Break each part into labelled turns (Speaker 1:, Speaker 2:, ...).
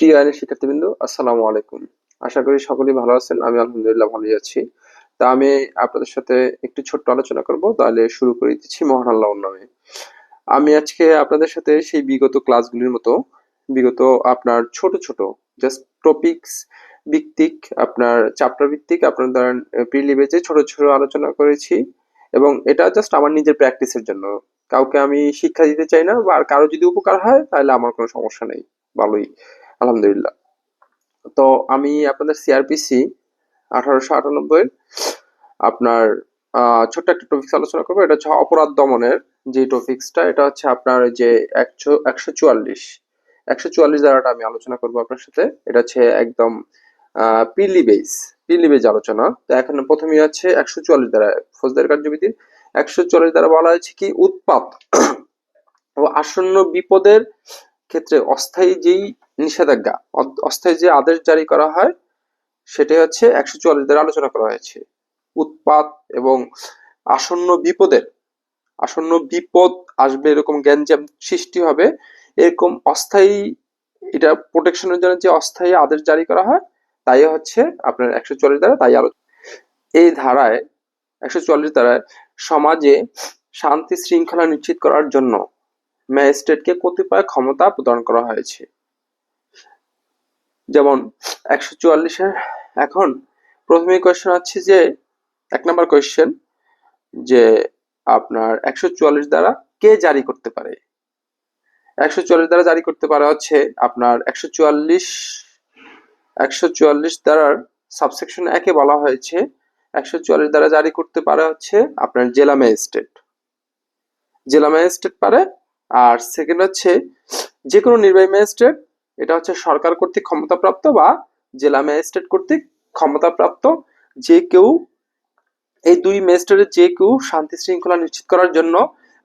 Speaker 1: প্রিয় আইনের শিক্ষার্থীবৃন্দ, আসসালামু আলাইকুম। আশা করি সকলেই ভালো আছেন, আমি আলহামদুলিল্লাহ ভালোই আছি। তা আমি আপনাদের সাথে একটু ছোট্ট আলোচনা করব, তাহলে শুরু করে দিচ্ছি মহান আল্লাহর নামে। আমি আজকে আপনাদের সাথে সেই বিগত ক্লাসগুলির মতো, বিগত আপনার ছোট ছোট জাস্ট টপিকস ভিত্তিক, আপনার চ্যাপ্টার ভিত্তিক আপনার ধরেন প্রিলিভেজে ছোট ছোট আলোচনা করেছি, এবং এটা জাস্ট আমার নিজের প্র্যাকটিসের জন্য। কাউকে আমি শিক্ষা দিতে চাই না, বা আর কারও যদি উপকার হয়, তাহলে আমার কোনো সমস্যা নেই। ভালোই। আলহামদুলিল্লাহ। তো আমি আপনাদের সিআরপিসি আঠারোশো আটানব্বই আপনার ছোট্ট একটা টপিক্স আলোচনা করব। এটা হচ্ছে অপরাধ দমনের যে টপিক্সটা এটা হচ্ছে আপনার যে একশো একশো চুয়াল্লিশ। একশো চুয়াল্লিশ দ্বারাটা আমি আলোচনা করব আপনার সাথে। এটা হচ্ছে একদম পিলি বেস পিলি বেজ আলোচনা। তো এখন প্রথমেই হচ্ছে একশো চুয়াল্লিশ দ্বারা ফৌজদারি কার্যবিধির একশো চুয়াল্লিশ দ্বারা বলা হয়েছে কি, উৎপাত ও আসন্ন বিপদের ক্ষেত্রে অস্থায়ী যেই নিষেধাজ্ঞা। অস্থায়ী যে আদেশ জারি করা হয়, সেটাই হচ্ছে একশো চুয়াল্লিশ দ্বারা আলোচনা করা হয়েছে। উৎপাত এবং আসন্ন বিপদের, আসন্ন বিপদ আসবে এরকম গ্যাঞ্জাম সৃষ্টি হবে, এরকম অস্থায়ী, এটা প্রোটেকশনের জন্য যে অস্থায়ী আদেশ জারি করা হয়, তাই হচ্ছে আপনার একশো চুয়াল্লিশ দ্বারা তাই আলোচনা এই ধারায়, একশো চুয়াল্লিশ ধারায় সমাজে শান্তি শৃঙ্খলা নিশ্চিত করার জন্য ম্যাজিস্ট্রেটকে কতিপয় ক্ষমতা প্রদান করা হয়েছে। যেমন একশো চুয়াল্লিশের এখন প্রথমে কোয়েশ্চেন আছে যে, এক নম্বর কোয়েশ্চেন যে আপনার একশো চুয়াল্লিশ দ্বারা কে জারি করতে পারে? একশো চুয়াল্লিশ দ্বারা জারি করতে পারে হচ্ছে আপনার একশো চুয়াল্লিশ একশো চুয়াল্লিশ দ্বারার সাবসেকশন একে বলা হয়েছে, একশো চুয়াল্লিশ দ্বারা জারি করতে পারে হচ্ছে আপনার জেলা ম্যাজিস্ট্রেট জেলা ম্যাজিস্ট্রেট পারে, আর সেকেন্ড হচ্ছে যে কোনো নির্বাহী ম্যাজিস্ট্রেট এটা হচ্ছে সরকার কর্তৃক ক্ষমতাপ্রাপ্ত বা জেলা ম্যাজিস্ট্রেট কর্তৃক ক্ষমতাপ্রাপ্ত। যে কেউ, এই দুই ম্যাজিস্ট্রেটের যে কেউ শান্তি শৃঙ্খলা নিশ্চিত করার জন্য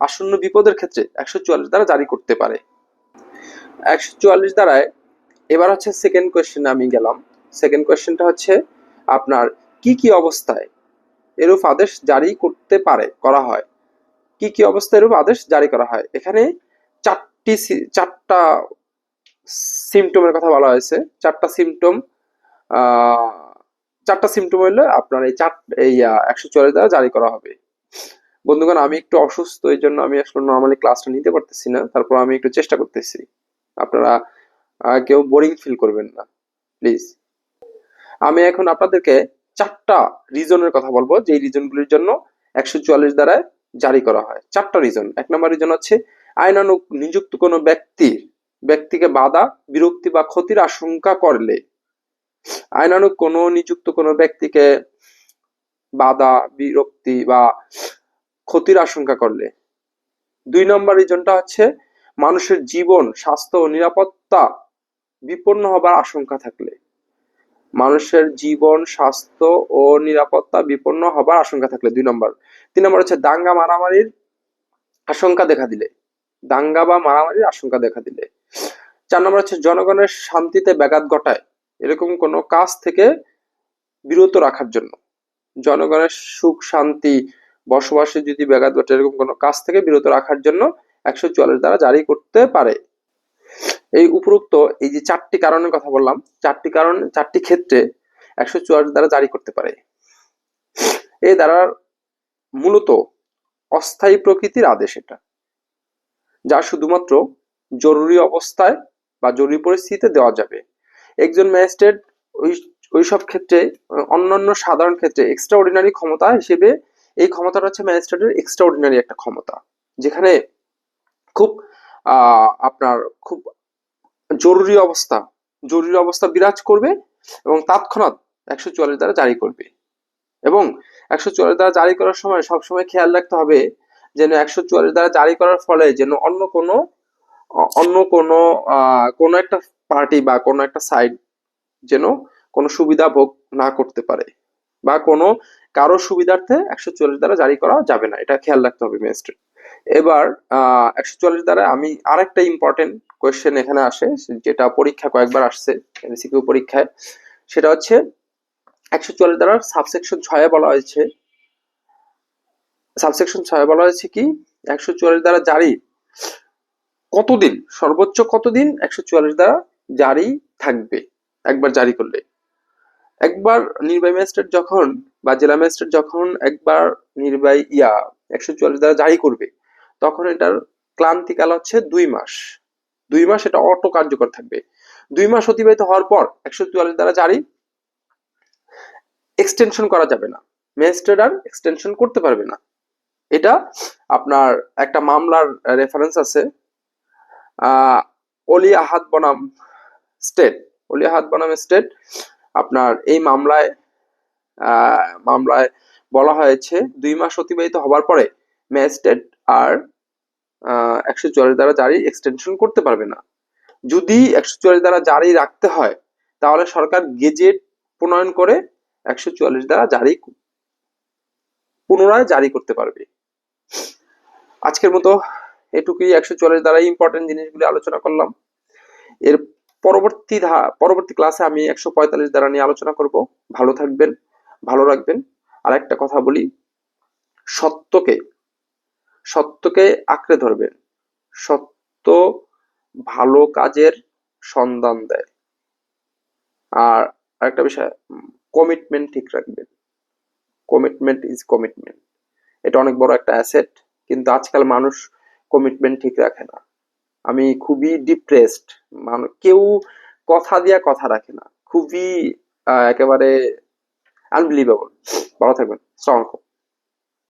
Speaker 1: আসন্ন বিপদের ক্ষেত্রে একশো চুয়াল্লিশ দ্বারা জারি করতে পারে। একশো চুয়াল্লিশ দ্বারায় এবার হচ্ছে সেকেন্ড কোয়েশ্চেনে আমি গেলাম। সেকেন্ড কোয়েশ্চেনটা হচ্ছে আপনার কি কি অবস্থায় এরূপ আদেশ জারি করতে পারে, করা হয়? কি কি অবস্থায় এরূপ আদেশ জারি করা হয়? এখানে চারটি চারটা সিমটমের কথা বলা হয়েছে। চারটা সিমটম চারটা সিমটম হইলে আপনার এই চার, এই একশো চুয়াল্লিশ দ্বারা জারি করা হবে। বন্ধুগণ, আমি একটু অসুস্থ, এই জন্য আমি আসলে নর্মালি ক্লাসটা নিতে পারতেছি না। তারপর আমি একটু চেষ্টা করতেছি। আপনারা কেউ বোরিং ফিল করবেন না প্লিজ আমি এখন আপনাদেরকে চারটা রিজনের কথা বলব যে রিজনগুলির জন্য একশো চুয়াল্লিশ দ্বারায় জারি করা হয়। চারটা রিজন এক নম্বর রিজন হচ্ছে, আইনানুগ নিযুক্ত কোনো ব্যক্তির ব্যক্তিকে বাধা, বিরক্তি বা ক্ষতির আশঙ্কা করলে আইনানুগ কোনো নিযুক্ত কোনো ব্যক্তিকে বাধা, বিরক্তি বা ক্ষতির আশঙ্কা করলে। দুই নম্বর রিজনটা হচ্ছে মানুষের জীবন, স্বাস্থ্য ও নিরাপত্তা বিপন্ন হবার আশঙ্কা থাকলে। মানুষের জীবন, স্বাস্থ্য ও নিরাপত্তা বিপন্ন হবার আশঙ্কা থাকলে দুই নম্বর। তিন নম্বর হচ্ছে দাঙ্গা মারামারির আশঙ্কা দেখা দিলে। দাঙ্গা বা মারামারির আশঙ্কা দেখা দিলে। চার নম্বর হচ্ছে, জনগণের শান্তিতে ব্যাঘাত ঘটায়। এরকম কোনো কাজ থেকে বিরত রাখার জন্য। জনগণের সুখ, শান্তি, বসবাসে যদি ব্যাঘাত ঘটে, এরকম কোনো কাজ থেকে বিরত রাখার জন্য একশো চুয়াল্লিশ দ্বারা জারি করতে পারে। এই উপরোক্ত এই যে চারটি কারণের কথা বললাম, চারটি কারণ, চারটি ক্ষেত্রে একশো চুয়াল্লিশ দ্বারা জারি করতে পারে। এই দ্বারা মূলত অস্থায়ী প্রকৃতির আদেশ এটা। যা শুধুমাত্র জরুরি অবস্থায় বা জরুরি পরিস্থিতিতে দেওয়া যাবে। একজন ম্যাজিস্ট্রেট ওই ওই সব ক্ষেত্রে, অন্যান্য সাধারণ ক্ষেত্রে এক্সট্রা অর্ডিনারি ক্ষমতা হিসেবে এই ক্ষমতাটা হচ্ছে ম্যাজিস্ট্রেটের এক্সট্রা অর্ডিনারি একটা ক্ষমতা। যেখানে খুব আপনার খুব জরুরি অবস্থা জরুরি অবস্থা বিরাজ করবে এবং তৎক্ষণাৎ একশো চুয়াল্লিশ দ্বারা জারি করবে। এবং একশো চুয়াল্লিশ দ্বারা জারি করার সময় সবসময় খেয়াল রাখতে হবে যেন একশো চুয়াল্লিশ দ্বারা জারি করার ফলে যেন অন্য কোনো অন্য কোনো কোনো একটা পার্টি বা কোনো একটা সাইড যেন কোনো সুবিধা ভোগ না করতে পারে বা কোনো কারও সুবিধার্থে একশো চুয়াল্লিশ দ্বারা জারি করা যাবে না। এটা খেয়াল রাখতে হবে ম্যাজিস্ট্রেট এবার আহ একশো চুয়াল্লিশ দ্বারা আমি আরেকটা ইম্পর্টেন্ট কোয়েশ্চেন এখানে আসে, যেটা পরীক্ষা কয়েকবার আসছে এমসিকিউ পরীক্ষায়। সেটা হচ্ছে একশো চুয়াল্লিশ দ্বারা সাবসেকশন ছয়ে বলা হয়েছে। সাবসেকশন ছয়ে বলা হয়েছে কি? একশো চুয়াল্লিশ দ্বারা জারি কতদিন? সর্বোচ্চ কতদিন? একশো চুয়াল্লিশ দ্বারা জারি থাকবে। একবার জারি করলে। একবার নির্বাহী ম্যাজিস্ট্রেট যখন বা জেলা ম্যাজিস্ট্রেট যখন একবার নির্বাহী ইয়া একশো চুয়াল্লিশ দ্বারা জারি করবে, তখন এটার ক্লান্তিকাল হচ্ছে দুই মাস। দুই মাস এটা অটো কার্যকর থাকবে। দুই মাস অতিবাহিত হওয়ার পর একশো চুয়াল্লিশ দ্বারা জারি এক্সটেনশন করা যাবে না। ম্যাজিস্ট্রেট আর এক্সটেনশন করতে পারবে না। এটা আপনার একটা মামলার রেফারেন্স আছে। অলি আহাদ বনাম স্টেট অলি আহাদ বনাম স্টেট আপনার এই মামলায় মামলায় বলা হয়েছে দুই মাস অতিবাহিত হবার পরে ম্যাজিস্ট্রেট আর একশো চুয়াল্লিশ দ্বারা জারি এক্সটেনশন করতে পারবে না। যদি একশো চুয়াল্লিশ দ্বারা জারি রাখতে হয়, তাহলে সরকার গেজেট প্রণয়ন করে একশো চুয়াল্লিশ দ্বারা জারি, পুনরায় জারি করতে পারবে। আজকের মতো এটুকুই একশো চুয়াল্লিশ দ্বারা ইম্পর্টেন্ট জিনিসগুলি আলোচনা করলাম। এর পরবর্তী ধা- পরবর্তী ক্লাসে আমি একশো পঁয়তাল্লিশ দ্বারা নিয়ে আলোচনা করব। ভালো থাকবেন, ভালো রাখবেন। আর একটা কথা বলি, সত্যকে সত্যকে আঁকড়ে ধরবেন সত্য ভালো কাজের সন্ধান দেয়। আর একটা বিষয় কমিটমেন্ট ঠিক রাখবেন। কমিটমেন্ট ইজ কমিটমেন্ট এটা অনেক বড় একটা অ্যাসেট কিন্তু আজকাল মানুষ কমিটমেন্ট ঠিক রাখে না। আমি খুবই ডিপ্রেসড মানে কেউ কথা দিয়া কথা রাখে না। খুবই একেবারে আনবিলিভেবল ভালো থাকবেন। স্ট্রং